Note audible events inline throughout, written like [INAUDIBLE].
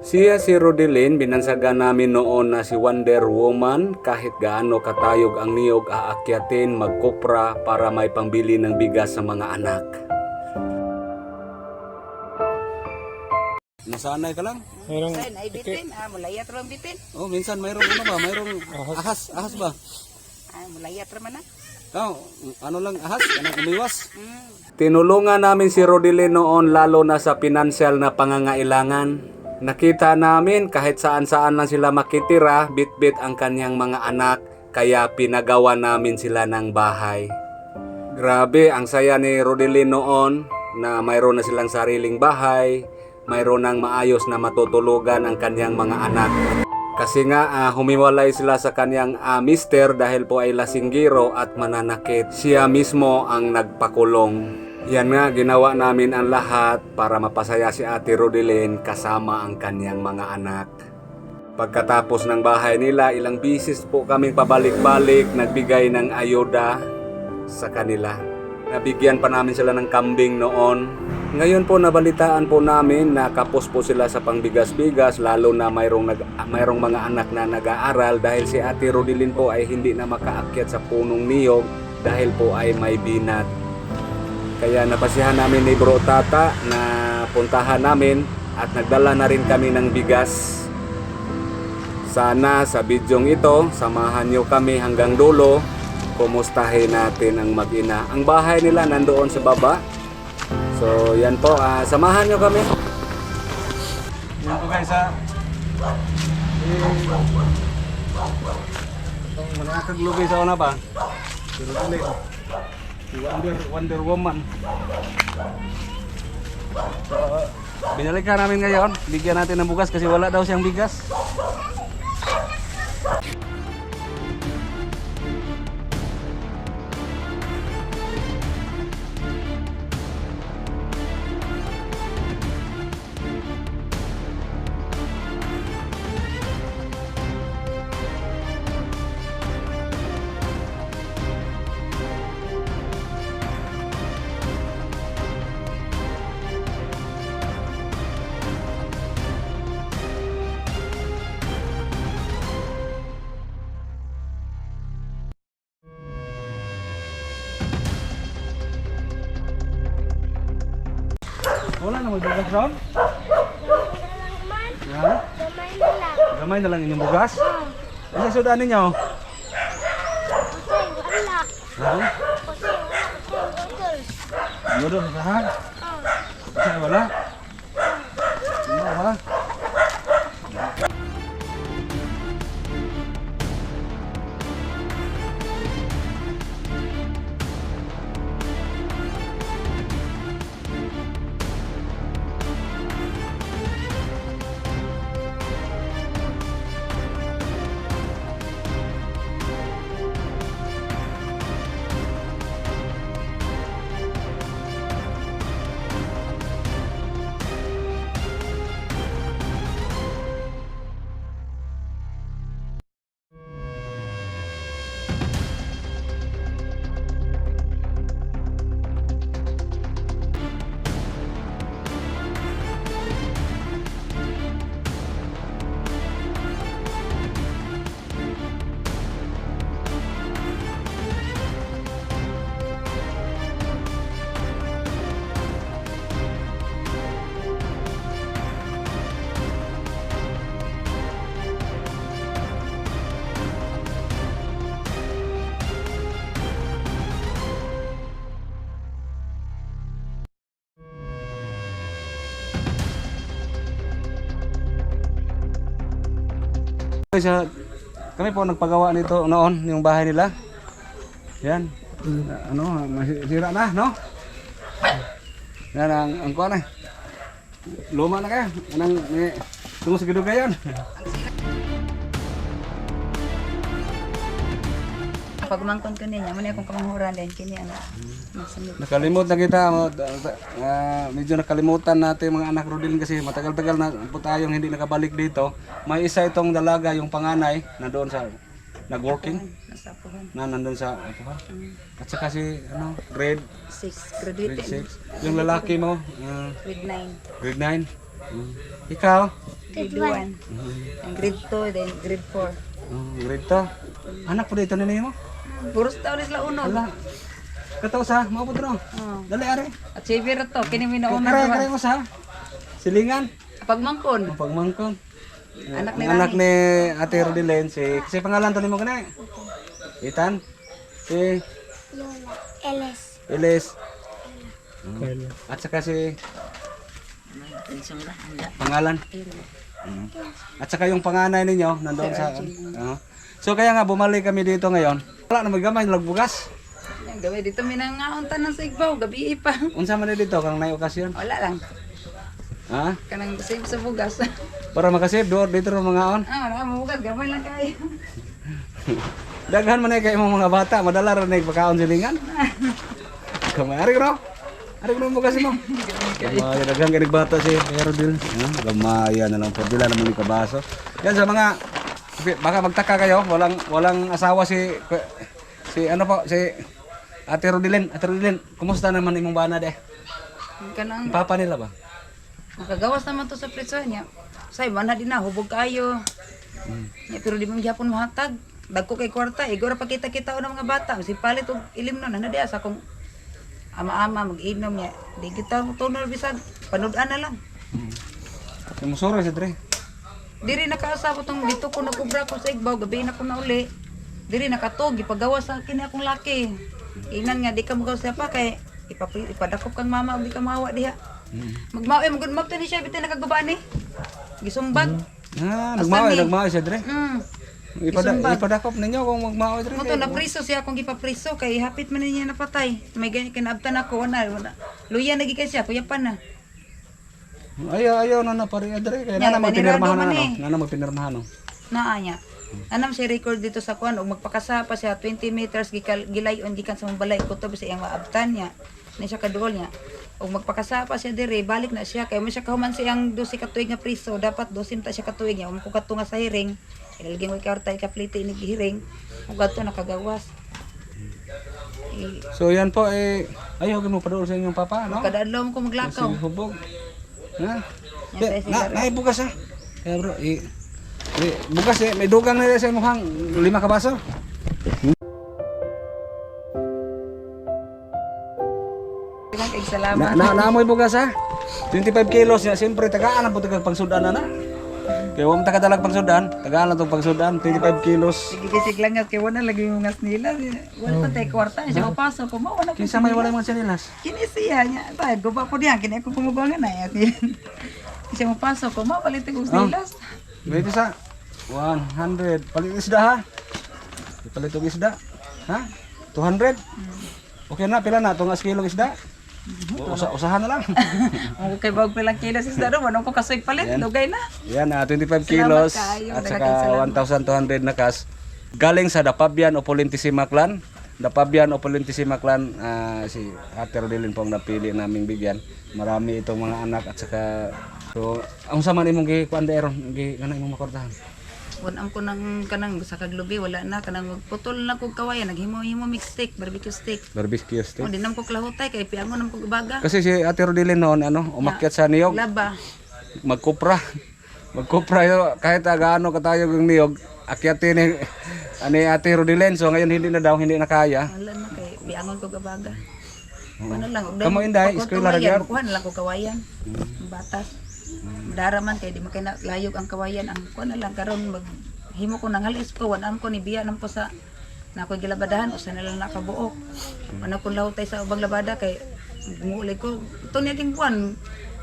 Siya si Rodelin, binansagan namin noon na si Wonder Woman kahit gaano katayog ang niyog aakyatin magkopra para may pangbili ng bigas sa mga anak. Nasanay ka lang? Merong Sen, ay bitin. Ah, mulayat ron bitin. Oh, minsan mayroong ano ba? Mayroong ahas, ahas ba? Ah, mulayat ron na. Oh, ano lang ahas? Anong umiwas? Mm. Tinulungan namin si Rodelin noon lalo na sa pinansyal na pangangailangan. Nakita namin kahit saan-saan lang sila makitira, bit-bit ang kanyang mga anak, kaya pinagawa namin sila ng bahay. Grabe, ang saya ni Rodelin noon na mayroon na silang sariling bahay, mayroon ng maayos na matutulugan ang kanyang mga anak. Kasi nga ah, humiwalay sila sa kanyang ah, mister dahil po ay lasinggiro at mananakit. Siya mismo ang nagpakulong. Yan nga, ginawa namin ang lahat para mapasaya si Ate Rodelin kasama ang kanyang mga anak. Pagkatapos ng bahay nila, ilang bisis po kaming pabalik-balik nagbigay ng ayuda sa kanila. Nabigyan pa namin sila ng kambing noon. Ngayon po nabalitaan po namin na kapos po sila sa pangbigas-bigas lalo na mayroong, nag, mayroong mga anak na nag-aaral dahil si Ate Rodelin po ay hindi na makaakyat sa punong niyog dahil po ay may binat. Kaya napasihan namin ni Bro Tata na puntahan namin at nagdala na rin kami ng bigas. Sana sa bidyong ito, samahan nyo kami hanggang dulo. Kumustahin natin ang mag-ina. Ang bahay nila nandoon sa baba. So yan po, ah, samahan nyo kami. Yan po guys ha. Itong manakaglubi sa una ba? Pero. Si Wonder, Wonder Woman. So, binalikan namin ngayon. Bigyan natin ng bugas kasi wala daw siyang bigas. Wala na may bugas doon? Ha? Gamay na lang. Gamay na lang inyong bugas? Ano sa sudan ninyo? Kasi wala. Ha? Wala. Kasi noodles. Noodles sa ha? Oh. Kasi wala? Sa, kami po nagpagawa nito noon, yung bahay nila. Yan. Ano, masira na, no? Yan ang ang kuha na. Luma na kaya. Anong may tungo sa gidug yan. Pag mangkon ko niya, muna akong kamanguran din kini ano. Nakalimot na kita. mo- ah, medyo nakalimutan natin mga anak Rodin kasi matagal-tagal na po tayong hindi nakabalik dito. May isa itong dalaga, yung panganay, na doon sa nag-working. Na nandun sa ako ha? At saka si ano, grade 6, grade graduate. 6. Yung lalaki mo, ah, Grade 9. grade 9. Ikaw, Grade 1. Ang grade 2, then grade 4. Oh, grade to. Anak po dito nini mo. Puros taon sila uno. Wala. Kataw sa, mo po dito. Oh. Dali are. At si Vera to, kini mi na Kare kare mo sa. Silingan. Pagmangkon. Pagmangkong. Anak ni anak ni Ate Rodelen, si, kasi pangalan to ni mo kana. Itan. Si Lola. Eles. Elis. At saka si pangalan. Mm. At saka yung panganay ninyo nandoon sa Oo. So kaya nga bumalik kami dito ngayon. Wala na magamay lagbugas. Ang gawin dito mi nang ngaon tanan sa igbaw, gabi pa. Unsa man na dito kang nay okasyon? Wala lang. Ha? Kanang save sa bugas. [LAUGHS] Para makasave do dito ro mga on. ah, wala mo bugas, gamay lang kayo. [LAUGHS] Daghan man ay kay imong mga bata, madala ra nay pagkaon silingan. Kamay [LAUGHS] ari ro. Ari ko mo kasi mo. Gamay daghan kay bata si Erodil. Gamay na lang po dila naman ni kabaso. Yan sa mga baka magtaka kayo, walang walang asawa si si ano po si Ate Rodilin, Ate Rodilin, kumusta naman imong bana de? Kanang Papa nila ba? makagawas naman to sa pretso niya. Say, mana din na, hubog kayo. Ya, pero di mo gyapon mahatag. Dagko kay kwarta, igora pa kita kita ng mga bata. Si palit og ilim na na diya sa kung ama-ama mag-inom niya. Di kita tunol bisag panudan na lang. Yung soro si Dre. Diri nakaasabot tong dito ko nagkubra ko sa igbaw, gabi na ko na uli. Diri nakatog, ipagawa sa kini akong laki. Inan nga, di ka magawa siya pa kay ipapi- ipadakop kang mama, di ka mawa diha. Magmawa, eh, magud magto ni siya, bitin nakagubaan ni. Gisumbag. Ah, nagmaway, ni? nagmaway si Dre. Mm. Ipada, ipadakop ninyo kung magmaway Dre. Mo to na priso siya akong gipapriso kay hapit man niya napatay. May ganyan kinabtan ako wala wala. Luya na gikan siya kuya pa na. Ayaw, ayaw na na pare Dre. Kaya Yan, na naman pinirmahan na ano. eh. Na naman pinirmahan no. Naa niya. Anam si record dito sa kuan ug magpakasa pa siya 20 meters gikal gilayon gikan sa balay kutob sa iyang maabtan niya. Ni siya kaduol niya. Ug magpakasa pa siya dire balik na siya kay mo siya kahuman siyang 12 ka tuig nga priso dapat 12 ta siya ka tuig niya um ko katunga sa hearing. Ilalagyan ko karta ikaplite ni hearing. Ug adto nakagawas. Eh, So yan po eh ayaw mo padool sa inyong papa no. kada adlaw mo ko maglakaw. Hubog. Ha? Yan, Na, na, na bukas ha. Kaya bro, eh, eh, bukas eh, may dugang na sa imuhang lima ka baso. Salamat. Na, na, naamoy bugas ha. 25 kilos niya, siyempre tagaan ang putag pangsudan na na. Kaya huwag tagadalag pangsudan, tagaan lang itong pangsudan, 25 kilos. Gigisig lang nga kay wala lagi yung ngas nila. Wala pa tayo kwarta siya mapasok ko mo wala Kinsa may walay mga sinilas. Kini siya niya. Tayo guba ko diyan kini ako kumubangan na yan. Siya mapasok ko mo palit ko silas. Dito sa 100. Palit isda ha. Palit isda. Ha? 200. Okay na, pila na itong kilong isda. Usa usahan na lang. [LAUGHS] Ang kay bag pilang kilos is daro manong ko kasoy palit dugay na. Yan na, 25 kilos kayo. at saka 1,200 na kas. Galing sa Dapabian o Polintissima Clan. Dapabian o Polintissima Clan, ah, si Ate Rodelin po ang napili naming bigyan. Marami itong mga anak at saka So, ang sama imong gi kuan daeron, gi kana imong makordahan. Wanam ko nang kanang sa kaglubi wala na kanang magputol na kog kawayan naghimo-himo mix steak barbecue steak. Barbecue O steak. di nam ko klahutay kay piangon nam ko baga. Kasi si Ate Rodelin noon ano, umakyat sa niyog, Laba. magkupra. Magkupra yo kahit agaano katayo yung niyog, akyatin ni ani Ate Rodelin. So ngayon hindi na daw, hindi na kaya. Wala na kay piangon ko gabaga. Ano lang, og Kamo inday, eskwela ra gyud? Kuha na lang ko kawayan. Batas. Dara man kay di man kay na layog ang kawayan ang kuha na lang karon mag himo ko nang halis ko wanam ko ni biya nam ko sa na ako gilabadahan usa na lang nakabuok. Ano ko lahutay sa ubang labada kay muuli ko to ni ating buwan.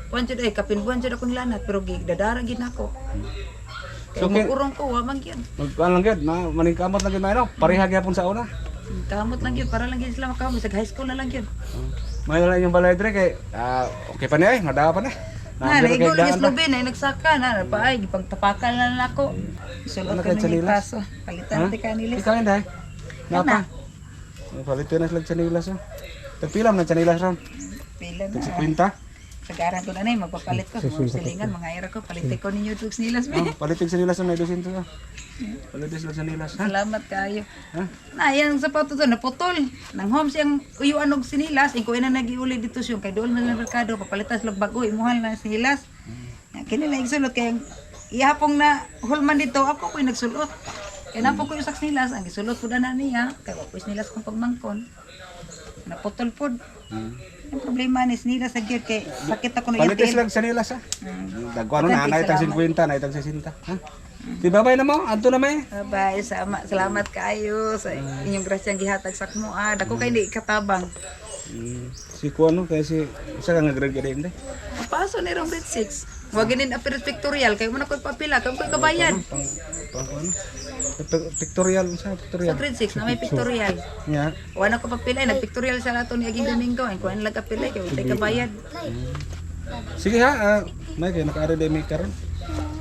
Buwan jud ay kapin buwan jud akong lanat pero gidadara gid nako. Kay So, so, kay- urong ko wa man gyud. Magkuan lang gyud, ma maningkamot lang gyud mayro. Pareha gyapon sa una. Kamot lang gyud para lang gyud sila makamot sa high school na lang gyud. May lang yung balay dre kay ah, okay pa ni ay, madapa pa ni. Na, naigol pa. lubi na nagsaka na pa ay gipagtapakan na lang ako. Sulot Ano ko kay ng Chanilas? paso. Palitan ti kanilis. Ikaw inday. Napa? Palit na sila chanilas. Tagpilam na chanilas ron. Pila na. Sa kwenta. Sagaran ko na na magpapalit ko. Mga silingan, mga ira ko. Palitin ko ninyo tugs nilas. Oh, palitig chanilas na 200 yo. Palitig sila chanilas ha. Salamat kayo. Ha? Na, yan ang sapato to, naputol. Nang home siyang uyuan og sinilas. Ing ko ina nagiuli dito siya. Kay doon na ng merkado. Papalitan sila bago. Imuhal na sinilas. Yan, Kini na igsulot kay ihapong na hulman dito, ako ko'y nagsulot. Kaya na po ko yung saks nilas, ang gisulot po na niya, kaya ko nilas kong pagmangkon. Naputol po. Hmm. Yung problema ni nilas sa gear, kay sakit ako ng Palitis lang sa nilas ha. Mm. Dagko ano na, na itang 50, na itang 60. Ha? Di babay na mo, anto na may. Bye, sama, salamat kayo sa inyong grasyang gihatag sa mo. Ah, dako kay di katabang. Hmm. Si Kuano kaya si isa ka nag-grade hindi. Paso ni grade 6. Huwag ginin appearance pictorial, kayo mo na ko'y papila, kayo ko'y kabayan. Pictorial sa Sa pictorial. grade 6 na may pictorial. Nya. Wala ko papila, nagpictorial sa lato ni Aging Domingo. Ang kuhan lang kapila, kayo tayo kabayad. Sige ha, ah, may kay naka-academic karon.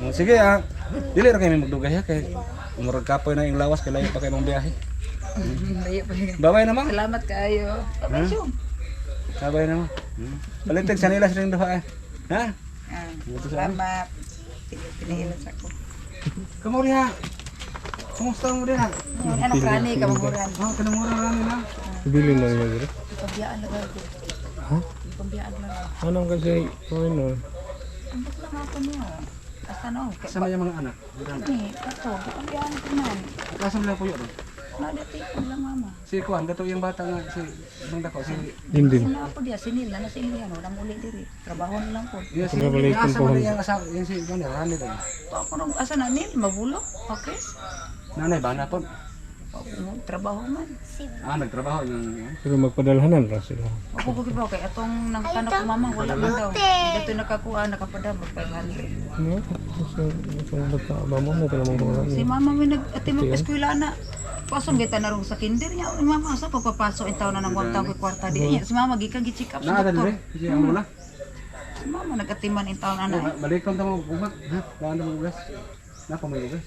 Oh, sige ha. Dili ra kay may magdugay ha kay umurag kapoy na yung lawas kay layo pa kay mong biyahe. [LAUGHS] Babay na mo. Salamat. Papasyong. Babay na mo. Hmm. Balitig sa nilas ring duha. eh. Ha? Ah, salamat. Pinihilan sa ko. Kamu diha. Kumusta mo diha? Ano krani ka mamuran? Oh, kanamura rami na. Bili na niya dito. Pambiyaan lang ako. Ha? Pambiyaan ako. Anong kasi, ano, Ang ba't lang ako niyo? Asa no? Sama yung mga anak. Ni, kato, pambiyaan ko man. Kasam lang puyo ron. Nadati ko lang mama. Si Kuan, dato yung bata nga si Bang Dako si hindi. Sina po diya, sinila na silihan, wala muli diri. Trabaho na lang po. Yung si asa po. yung asawa, yung si Kuan, rani din. Ako nung asa na nil, mabulo. Okay. Nanay ba na po? Ako, Trabaho man. Ah, nagtrabaho yung Pero magpadalhanan ra sila. Ako ko gibaw kay atong nang kano ko mama wala man daw. Dito nakakuha nakapada mag 500. No? Ito ang bata, ba mo, may talamang mga Si mama may nag ati mo eskwela na. Pasong kita na sa kinder niya. Mama sa pagpapasok in taon na ng 1 ko kwarta di niya. Si mama gikan gi-check up sa doktor. si ang mula. Si mama nagatiman in taon na. Balik ko tamo bumat. Ha? Daan mo bugas. Napa may bugas.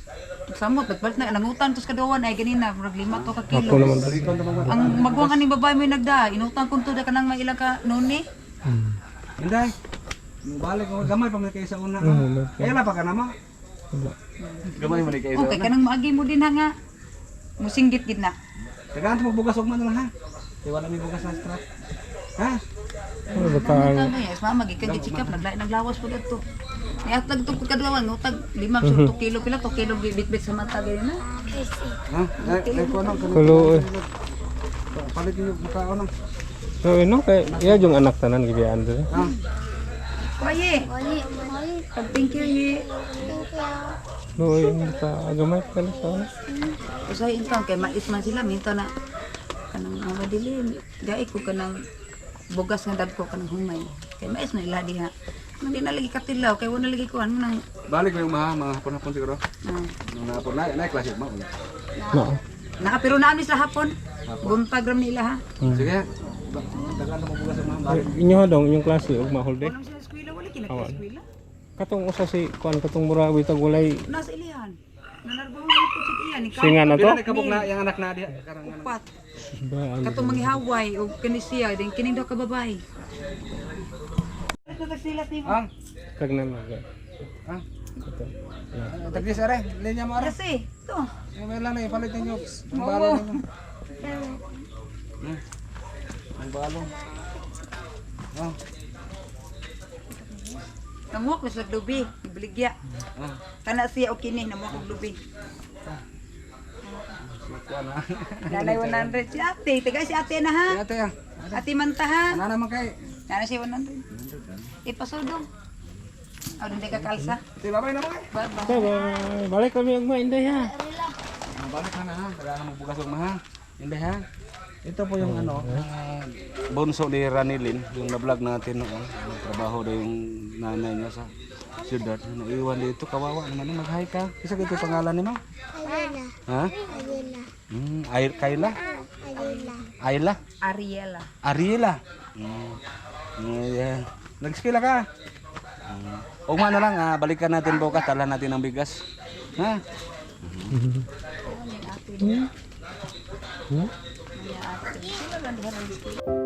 Samot ba't na nangutan tos kaduwan ay ganina murag lima to ka Ako kilo. naman. Ko. Ang magwang ani babae may nagda, inutang kun to da kanang may ilang ka noni. Hmm. Inday. Balik ko gamay pa may kay sa una. May- Kaya la pa ka na mo. Wala. Gamay mo ni kay Okay kanang maagi mo din ha nga. Musinggit gid na. Tagaan mo bugas og man lang ha. Kaya wala may bugas na strap. Ha? Ano Ano ya, mama gikan naglay naglawas pud adto. Ni atag to kadlawan no tag 5 so 2 kilo pila 2 kilo bitbit sa mata gayun na. Ha? Ay, ay ko ano kulo eh. Palit niyo. So, ano, kay, iya yung anak tanan, gibiyaan dito. Ha? Kuya, Wali, wali. pag thank you ye. Thank you. No, yung bata, agamay ka na sa ano. Usay intang kay mais man sila minta na kanang mga dilim. Dai ko kanang bugas nga dagko kanang humay. Kay mais na ila diha. Hindi na lagi katilaw kay wala lagi kuan mo nang Balik ko yung mga mga hapon-hapon siguro. ah. Nung nahapon na, na klase mo. No. Naka pero naamis la hapon. Buntag ram nila ha. Sige. Ba- Tagaan mo bugas og mga balik. Inyo ha daw, inyong klase, ug mahol Walang sila eskwela wala kinaka eskwela. Katong usa si, kuan, katong mura, bitag walay, Nasa ilihan. Nanarbaho na po si iyan ikaw. singa na to. Pila ni kabog na yung anak na diha. Upat. Katong mga haway o kani siya din kining daw ka ni mo. Ang Kag na mag, ang ito. tagis are, linya mo are. Kasi to. Yung may lang na ipalit ninyo. Ang balong ninyo. Hmm. Ang balong. Oh. Namuha ko sa lubi, ibligya. Ah. Kana siya o kini namuha ko lubi. Nanay 100 si ate, tagay si ate na ha. Ate ah. Ate manta ha. Ano naman kay? Nana siya 100. Ipasudong. Aw hindi ka kalsa. Ate babay na mo kay. Bye bye. Bye-bye. Balik kami ang mainday ha. Ah, Balik ka na ha. Kailangan mo bukas og maha. Hindi ha. Ito po yung ano, ah, bunso ni Ranilin, yung na-vlog natin noon. Trabaho din yung nanay niya sa syudad. Naiwan dito, kawawa naman. Mag-hi ka. Isa ito yung pangalan ni mo? Ayula. Ha? Ayula. Hmm, Ay Kayla? Ayula. Ayla? Ariela. Ariela. Mm. Yeah. Nag-skila ka. Mm. Ugma na lang, ah, balikan natin bukas, tala natin ang bigas. Ha? Hmm? Ng